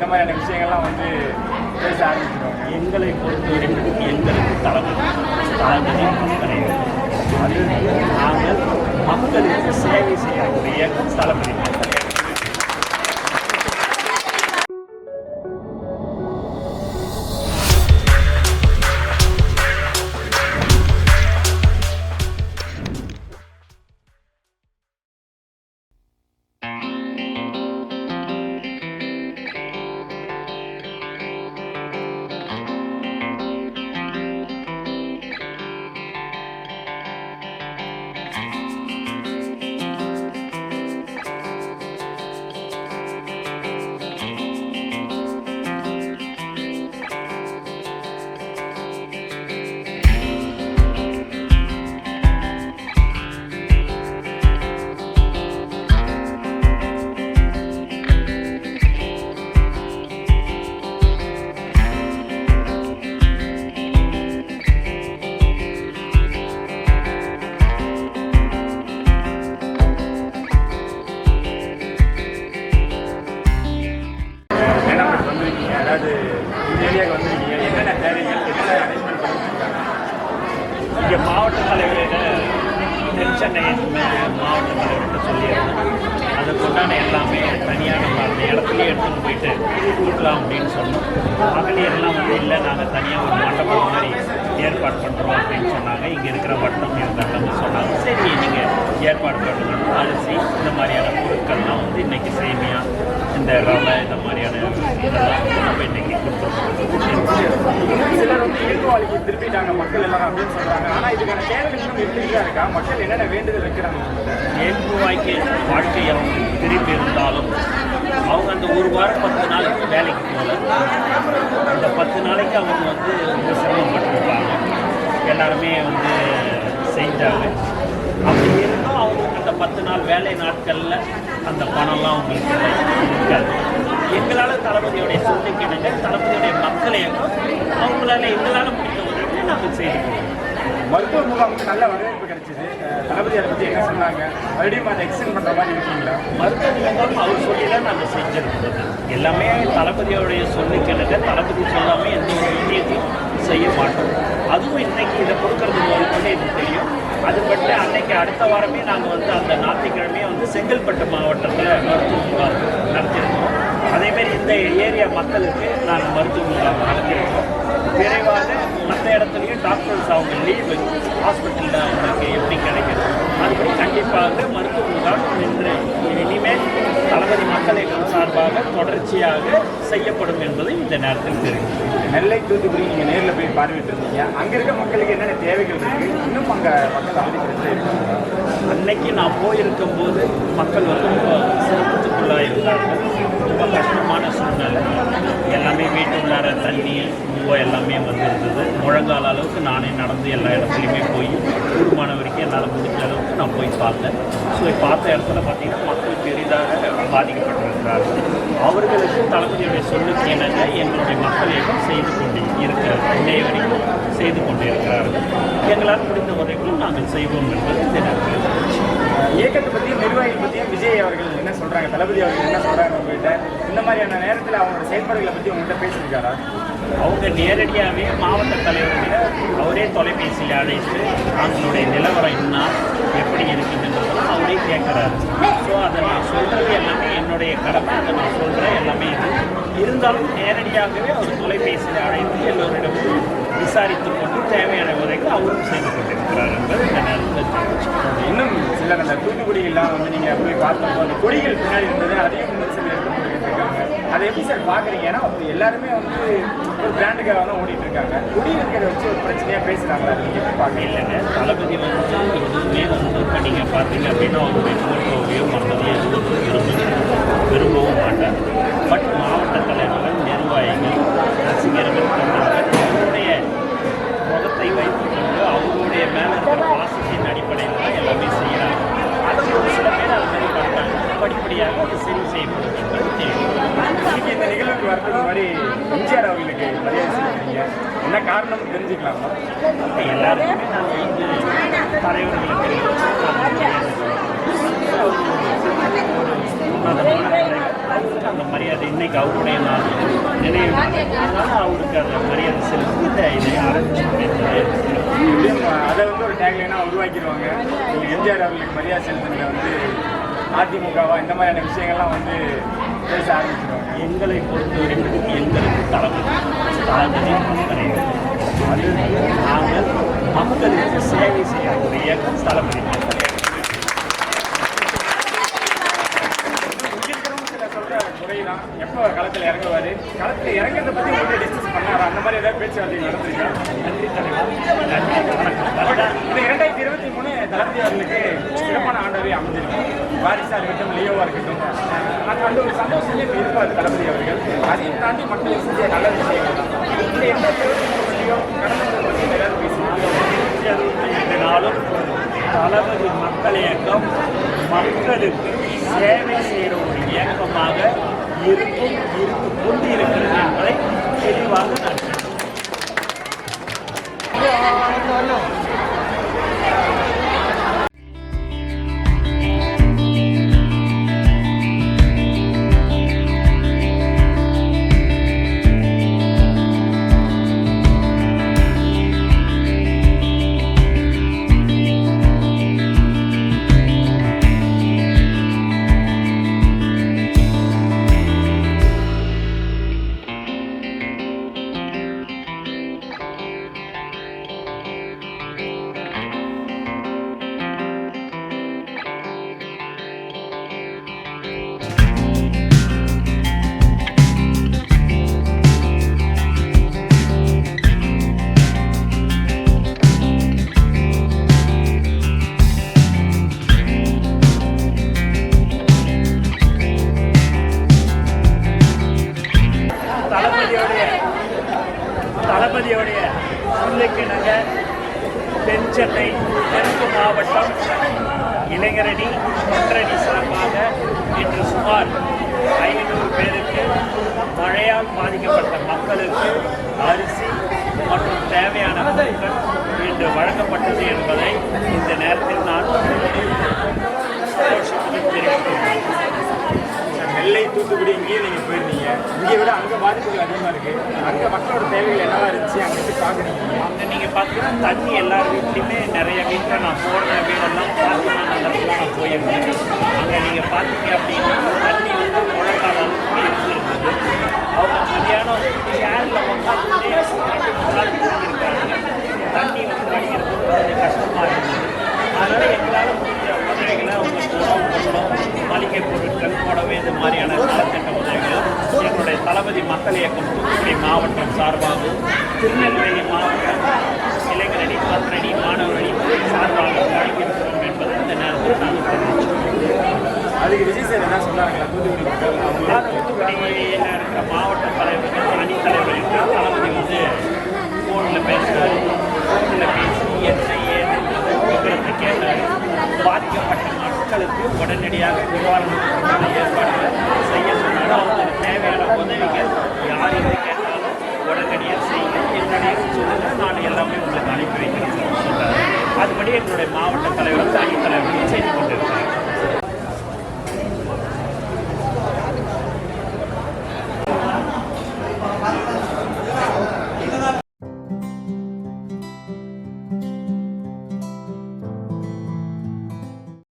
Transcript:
இந்த மாதிரியான விஷயங்கள்லாம் வந்து பேச ஆரம்பிச்சிருவாங்க. எங்களை பொறுத்தவரைக்கும் எங்களுக்கு தளபதி தளபதி கிடையாது அது நாங்கள் மக்களுக்கு சேவை செய்யக்கூடிய தளபதி நாங்கள் தனியாக ஒரு மண்டபம் மாதிரி ஏற்பாடு பண்ணுறோம் அப்படின்னு சொன்னாங்க. இங்கே இருக்கிற வட்டம் இருந்தாங்கன்னு சொன்னாங்க. சரி நீங்கள் ஏற்பாடு பண்ணுங்க. அரிசி இந்த மாதிரியான பொருட்கள்லாம் வந்து இன்றைக்கி சேமியாக இந்த ரவை இந்த மாதிரியான நம்ம கொடுத்துருக்கோம் சிலர் வந்து இயல்புவாளிக்கு திருப்பிட்டாங்க மக்கள் எல்லாரும் அப்படின்னு சொல்றாங்க. ஆனா இதுக்கான தேவைகள் இன்னும் இருக்கா? மக்கள் என்னென்ன வேண்டுதல் வைக்கிறாங்க? இயல்பு வாழ்க்கை அவங்க திருப்பி இருந்தாலும் அவங்க அந்த ஒரு வாரம் பத்து நாளைக்கு வேலைக்கு போகல. அந்த பத்து நாளைக்கு அவங்க வந்து ரொம்ப சிரமப்பட்டிருப்பாங்க எல்லாருமே வந்து செஞ்சாங்க. அப்படி பத்து நாள் வேலை நாட்களில் அந்த பணம்லாம் இருக்காது எங்களால் தளபதியுடைய சொல்லிக்கிடுங்க தளபதியுடைய மக்களையும் அவங்களால எங்களால் முடிந்த உதவியை நாங்கள் செய்து கொடுக்கிறோம். மருத்துவ முகாமுக்கு நல்ல வரவேற்பு கிடைச்சது. தளபதி அதை பத்தி என்ன சொன்னாங்க? மறுபடியும் அதை எக்ஸ்டெண்ட் பண்ற மாதிரி இருக்கீங்களா? மருத்துவ முகாம் அவர் சொல்லி தான் நாங்கள் செஞ்சிருக்கிறது எல்லாமே தளபதியோடைய சொல்லிக்கிழங்க தளபதி சொல்லாமல் எந்த ஒரு விஷயத்தையும் செய்ய மாட்டோம். அதுவும் இன்னைக்கு இதை கொடுக்கறது முதல்கொண்டு இது தெரியும். அதுபட்டு அன்னைக்கு அடுத்த வாரமே நாங்கள் வந்து அந்த ஞாயிற்றுக்கிழமையே வந்து செங்கல்பட்டு மாவட்டத்தில் மருத்துவ முகாம் நடத்தியிருக்கோம். அதேமாரி இந்த ஏரியா மக்களுக்கு நாங்கள் மருத்துவ முகாம் நடத்தியிருக்கோம். விரைவாக மற்ற இடத்துலையும் டாக்டர்ஸ் அவங்க லீவு ஹாஸ்பிட்டலில் அவங்களுக்கு எப்படி கிடைக்கிறது அதுபடி கண்டிப்பாக மருத்துவ முகாம் இன்று இனிமேல் தளபதி சார்பாக தொடர்ச்சியாக செய்யப்படும் என்பதை இந்த நேரத்தில் தெரிவிக்கிறேன் நெல்லை தூத்துக்குடி நீங்க நேர்ல போய் பார்வையிட்டு இருந்தீங்க அங்க இருக்க மக்களுக்கு என்னென்ன தேவைகள் இருக்கு? இன்னும் அங்க மக்கள் அவதிக்கிறது அன்னைக்கு நான் போயிருக்கும் போது மக்கள் வந்து ரொம்ப சிரமத்துக்குள்ளாக இருந்தார்கள். ரொம்ப கஷ்டமான சூழ்நிலை. எல்லாமே வீட்டுள்ளார தண்ணி பூவோ எல்லாமே வந்து இருந்தது முழங்கால அளவுக்கு நானே நடந்து எல்லா இடத்துலையுமே போய் கூடுமான வரைக்கும் என்னால் முடிஞ்ச அளவுக்கு நான் போய் பார்த்தேன். ஸோ பார்த்த இடத்துல பார்த்தீங்கன்னா மக்கள் பெரிதாக பாதிக்கப்பட்டிருக்கிறார்கள் அவர்களுக்கு தளபதியுடைய சொல்லுக்கு இணங்க எங்களுடைய மக்கள் இயக்கம் செய்து கொண்டு இருக்கிறது இன்றைய வரைக்கும் செய்து கொண்டிருக்கிறார்கள். எங்களால் முடிந்த உதவிகளும் நாங்கள் செய்வோம் என்பது இந்த நேரத்தில். இயக்கத்தை பத்தியும் நிர்வாகிகள் பத்தியும் விஜய் அவர்கள் என்ன சொல்றாங்க? தளபதி அவர்கள் என்ன சொல்றாங்க உங்ககிட்ட? இந்த மாதிரியான நேரத்தில் அவங்களோட செயல்பாடுகளை பத்தி உங்ககிட்ட பேசியிருக்காரா? அவங்க நேரடியாகவே மாவட்ட தலைவர்களை அவரே தொலைபேசியில் அழைத்து அவங்களுடைய நிலவரம் என்ன எப்படி இருக்குதுன்றதெல்லாம் அவரே கேட்குறாரு. ஸோ அதை நான் சொல்கிறது எல்லாமே என்னுடைய கடமை அதை நான் சொல்கிறேன் எல்லாமே. இது இருந்தாலும் நேரடியாகவே அவர் தொலைபேசியில் அழைத்து எல்லோரிடமும் விசாரித்து கொண்டு தேவையான உதவிகளை அவரும் செய்து கொண்டிருக்கிறார் என்பது இந்த நேரத்தில். இன்னும் சிலர் அந்த தூத்துக்குடியெல்லாம் வந்து நீங்க போய் பார்த்தப்போ அந்த கொடிகள் பின்னாடி இருந்தது அதையும் இருக்காங்க அதை எப்படி சார் பாக்குறீங்க ஏன்னா எல்லாருமே வந்து ஒரு பிராண்டுக்காக தான் ஓடிட்டு இருக்காங்க. கொடி இருக்கிறத வச்சு ஒரு பிரச்சனையா பேசுறாங்களா? அதை நீங்க எப்படி பாக்குறீங்க இல்லைங்க தளபதி வந்து நீங்கள் பார்த்தீங்க அப்படின்னா அவருடைய ஃபோட்டோவையோ மற்றதையோ எதுவும் விரும்ப விரும்பவும் மாட்டார் பட் மாவட்ட தலைவர்கள் நிர்வாகிகள் ரசிகர்கள் தொண்டர்கள் அவருடைய முகத்தை வைத்துக்கொண்டு அவருடைய மேலே இருக்கிற பாசத்தின் அடிப்படையில் தான் எல்லாமே செய்கிறாங்க. அது ஒரு சில பேர் அது மாதிரி பண்ணுறாங்க படிப்படியாக அது சரி செய்யப்படும் என்பது தெரியும் இன்னைக்கு இந்த நிகழ்வுக்கு வரதுக்கு மாதிரி எம்ஜிஆர் அவர்களுக்கு மரியாதை செலுத்துறீங்க. என்ன காரணம் தெரிஞ்சுக்கலாமா? எல்லாருக்குமே. நாங்கள் வந்து தலைவர்களுக்கு நாங்கள் மரியாதை செய்வோம். ஒரு உன்னதமான தலைவர். அவருக்கு அந்த மரியாதை இன்னைக்கு அவருடைய நாள். நினைவு அவருக்கு அந்த மரியாதை செலுத்தி இந்த இதை எப்படியும் அதை வந்து ஒரு டேக்லைனாக உருவாக்கிடுவாங்க. எம்ஜிஆர் அவர்களுக்கு மரியாதை செலுத்துறதுல வந்து அதிமுகவா இந்த மாதிரியான விஷயங்கள்லாம் வந்து பேச ஆரம்பிச்சிருவாங்க எங்களை பொறுத்தவரைக்கும் எங்களுக்கு தளபதி கிடையாது அது நாங்கள் மக்களுக்கு சேவை செய்யக்கூடிய இயக்கம் தளபதி இங்க இருக்கிறவங்க சில சொல்ற குறை தான் எப்போ களத்தில் இறங்குவார் களத்தில் இறங்குறத பற்றி உங்கள்கிட்ட டிஸ்கஸ் பண்ணாரா அந்த மாதிரி ஏதாவது பேச்சுவார்த்தை நடந்திருக்கா நன்றி தலைவர் இந்த இரண்டாயிரத்தி இருபத்தி மூணு தளபதி அவர்களுக்கு சிறப்பான ஆண்டாவே அமைஞ்சிருக்கு வாரிசா இருக்கட்டும் லியோவா இருக்கட்டும் அது வந்து ஒரு சந்தோஷமே இருப்பார் தளபதி அவர்கள் அதையும் தாண்டி மக்களுக்கு செஞ்ச நல்ல விஷயங்கள் தான் இந்த இரண்டாயிரத்தி இருபத்தி மூணுலையோ கடந்த பற்றி ஏதாவது நாளும் தளபதி மக்கள் இயக்கம் மக்களுக்கு சேவை செய்கிற ஒரு இயக்கமாக இருக்கும் இருந்து கொண்டு இருக்கிறது என்பதை தெளிவாக நான் சென்னை தெற்கு மாவட்டம் இளைஞரணி ஒன்றணி சார்பாக இன்று சுமார் ஐநூறு பேருக்கு மழையால் பாதிக்கப்பட்ட மக்களுக்கு அரிசி மற்றும் தேவையான பொருட்கள் இன்று வழங்கப்பட்டது என்பதை இந்த நேரத்தில் நான் சந்தோஷத்துடன் தெரிவித்துள்ளேன் நெல்லை தூத்துக்குடி இங்கேயும் நீங்கள் போயிருந்தீங்க. இங்கே விட அங்கே பாதிப்புகள் அதிகமாக இருக்குது அங்கே மக்களோட தேவைகள் என்னவா இருந்துச்சு? அங்கே போய் பார்க்குறீங்க? அங்கே நீங்கள் பார்த்தீங்கன்னா தண்ணி எல்லார் வீட்லையுமே நிறைய வீட்டில் நான் போன வீடெல்லாம் பார்த்தீங்கன்னா நல்லபடியாக நான் போயிருந்தேன். அங்கே நீங்கள் பார்த்தீங்க அப்படின்னா தண்ணி வந்து முழக்கால அளவுக்கு இருந்திருந்தது. அவங்க மதியானம் சேரில் உட்காந்து தண்ணி வந்து வடிக்கிறது கொஞ்சம் கஷ்டமாக இருந்தது. அதனால் முடிஞ்ச உதவிகளை அவங்க உணவு கொடுக்கணும் மளிகை பொருட்கள் புடவை இது மாதிரியான நலத்திட்ட உதவிகள் என்னுடைய தளபதி மக்கள் இயக்கம் தூத்துக்குடி மாவட்டம் சார்பாகவும் திருநெல்வேலி மாவட்டம் இளைஞரணி பத்திரணி மாணவரணி சார்பாக வழங்கியிருக்கிறோம் என்பதை இந்த நேரத்தில் நாங்கள் தெரிவிச்சுக்கிறோம் அதுக்கு விஜய் சார் என்ன அவங்க தூத்துக்குடியில் இருக்கிற மாவட்ட தலைவர்கள் அணி தலைவர்கள் தளபதி வந்து ஃபோனில் பேசுகிறார் ஃபோனில் பேசி